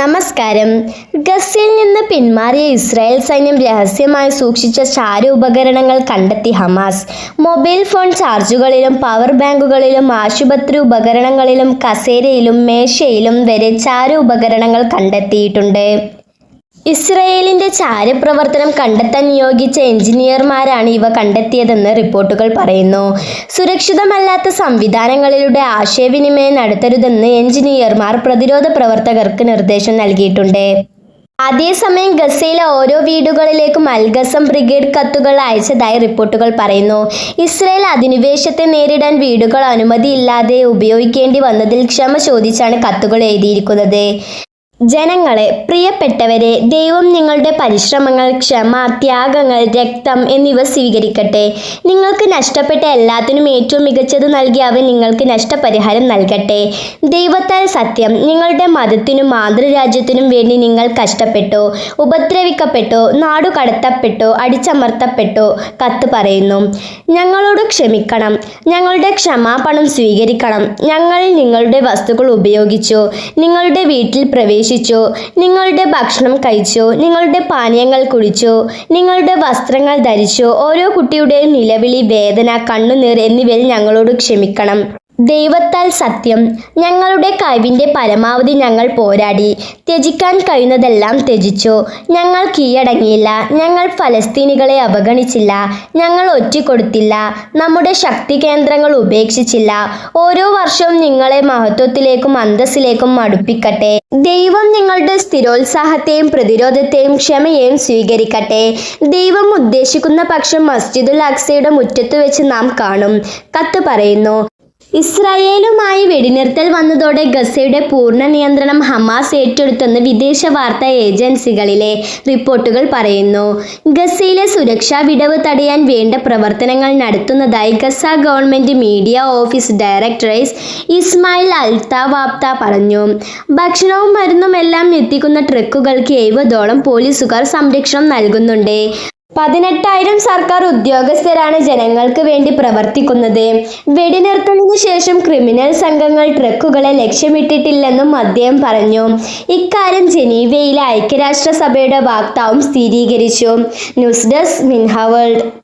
നമസ്കാരം. ഗസയിൽ നിന്ന് പിന്മാറിയ ഇസ്രായേൽ സൈന്യം രഹസ്യമായി സൂക്ഷിച്ച ചാര ഉപകരണങ്ങൾ കണ്ടെത്തി ഹമാസ്. മൊബൈൽ ഫോൺ ചാർജുകളിലും പവർ ബാങ്കുകളിലും ആശുപത്രി ഉപകരണങ്ങളിലും കസേരയിലും മേശയിലും വരെ ചാര ഉപകരണങ്ങൾ കണ്ടെത്തിയിട്ടുണ്ട്. ഇസ്രയേലിന്റെ ചാരപ്രവർത്തനം കണ്ടെത്താൻ നിയോഗിച്ച എഞ്ചിനീയർമാരാണ് ഇവ കണ്ടെത്തിയതെന്ന് റിപ്പോർട്ടുകൾ പറയുന്നു. സുരക്ഷിതമല്ലാത്ത സംവിധാനങ്ങളിലൂടെ ആശയവിനിമയം നടത്തരുതെന്ന് എഞ്ചിനീയർമാർ പ്രതിരോധ പ്രവർത്തകർക്ക് നിർദ്ദേശം നൽകിയിട്ടുണ്ട്. അതേസമയം ഗസയിലെ ഓരോ വീടുകളിലേക്കും അൽഗസം ബ്രിഗേഡ് കത്തുകൾ അയച്ചതായി റിപ്പോർട്ടുകൾ പറയുന്നു. ഇസ്രയേൽ അധിനിവേശത്തെ നേരിടാൻ വീടുകൾ അനുമതിയില്ലാതെ ഉപയോഗിക്കേണ്ടി വന്നതിൽ ക്ഷമ ചോദിച്ചാണ് കത്തുകൾ എഴുതിയിരിക്കുന്നത്. ജനങ്ങളെ പ്രിയപ്പെട്ടവരെ ദൈവം നിങ്ങളുടെ പരിശ്രമങ്ങൾ ക്ഷമ ത്യാഗങ്ങൾ രക്തം എന്നിവ സ്വീകരിക്കട്ടെ. നിങ്ങൾക്ക് നഷ്ടപ്പെട്ട എല്ലാത്തിനും ഏറ്റവും മികച്ചത് നൽകി അവൻ നിങ്ങൾക്ക് നഷ്ടപരിഹാരം നൽകട്ടെ. ദൈവത്താൽ സത്യം നിങ്ങളുടെ മതത്തിനും മാതൃരാജ്യത്തിനും വേണ്ടി നിങ്ങൾ കഷ്ടപ്പെട്ടോ ഉപദ്രവിക്കപ്പെട്ടോ നാടു കടത്തപ്പെട്ടു അടിച്ചമർത്തപ്പെട്ടോ കത്ത് പറയുന്നു. ഞങ്ങളോട് ക്ഷമിക്കണം. ഞങ്ങളുടെ ക്ഷമാപണം സ്വീകരിക്കണം. ഞങ്ങൾ നിങ്ങളുടെ വസ്തുക്കൾ ഉപയോഗിച്ചു. നിങ്ങളുടെ വീട്ടിൽ പ്രവേശിച്ചു. നിങ്ങളുടെ ഭക്ഷണം കഴിച്ചോ. നിങ്ങളുടെ പാനീയങ്ങൾ കുടിച്ചോ. നിങ്ങളുടെ വസ്ത്രങ്ങൾ ധരിച്ചോ. ഓരോ കുട്ടിയുടെയും നിലവിളി വേദന കണ്ണുനീർ എന്നിവയിൽ ഞങ്ങളോട് ക്ഷമിക്കണം. ദൈവത്താൽ സത്യം. ഞങ്ങളുടെ കഴിവിന്റെ പരമാവധി ഞങ്ങൾ പോരാടി. ത്യജിക്കാൻ കഴിയുന്നതെല്ലാം ത്യജിച്ചു. ഞങ്ങൾ കീഴടങ്ങിയില്ല. ഞങ്ങൾ ഫലസ്തീനികളെ അവഗണിച്ചില്ല. ഞങ്ങൾ ഒറ്റിക്കൊടുത്തില്ല. നമ്മുടെ ശക്തി കേന്ദ്രങ്ങൾ ഉപേക്ഷിച്ചില്ല. ഓരോ വർഷവും നിങ്ങളെ മഹത്വത്തിലേക്കും അന്തസ്സിലേക്കും അടുപ്പിക്കട്ടെ. ദൈവം നിങ്ങളുടെ സ്ഥിരോത്സാഹത്തെയും പ്രതിരോധത്തെയും ക്ഷമയെയും സ്വീകരിക്കട്ടെ. ദൈവം ഉദ്ദേശിക്കുന്ന പക്ഷം മസ്ജിദുൽ അക്സയുടെ മുറ്റത്ത് വെച്ച് നാം കാണും. കത്ത് പറയുന്നു ഇസ്രായേലുമായി വെടിനിർത്തൽ വന്നതോടെ ഗസയുടെ പൂർണ നിയന്ത്രണം ഹമാസ് ഏറ്റെടുത്തെന്ന് വിദേശ വാർത്താ ഏജൻസികളിലെ റിപ്പോർട്ടുകൾ പറയുന്നു. ഗസയിലെ സുരക്ഷാ വിടവ് തടയാൻ വേണ്ട പ്രവർത്തനങ്ങൾ നടത്തുന്നതായി Gaza government media office directorate Ismail Al Thawabta പറഞ്ഞു. ഭക്ഷണവും മരുന്നും എല്ലാം എത്തിക്കുന്ന ട്രക്കുകൾക്ക് എഴുപതോളം പോലീസുകാർ സംരക്ഷണം നൽകുന്നുണ്ട്. പതിനെട്ടായിരം സർക്കാർ ഉദ്യോഗസ്ഥരാണ് ജനങ്ങൾക്ക് വേണ്ടി പ്രവർത്തിക്കുന്നത്. വെടിനിർത്തലിനു ശേഷം ക്രിമിനൽ സംഘങ്ങൾ ട്രക്കുകളെ ലക്ഷ്യമിട്ടിട്ടില്ലെന്നും അദ്ദേഹം പറഞ്ഞു. ഇക്കാര്യം ജനീവയിലെ ഐക്യരാഷ്ട്രസഭയുടെ വാക്താവും സ്ഥിരീകരിച്ചു. News desk Minha world.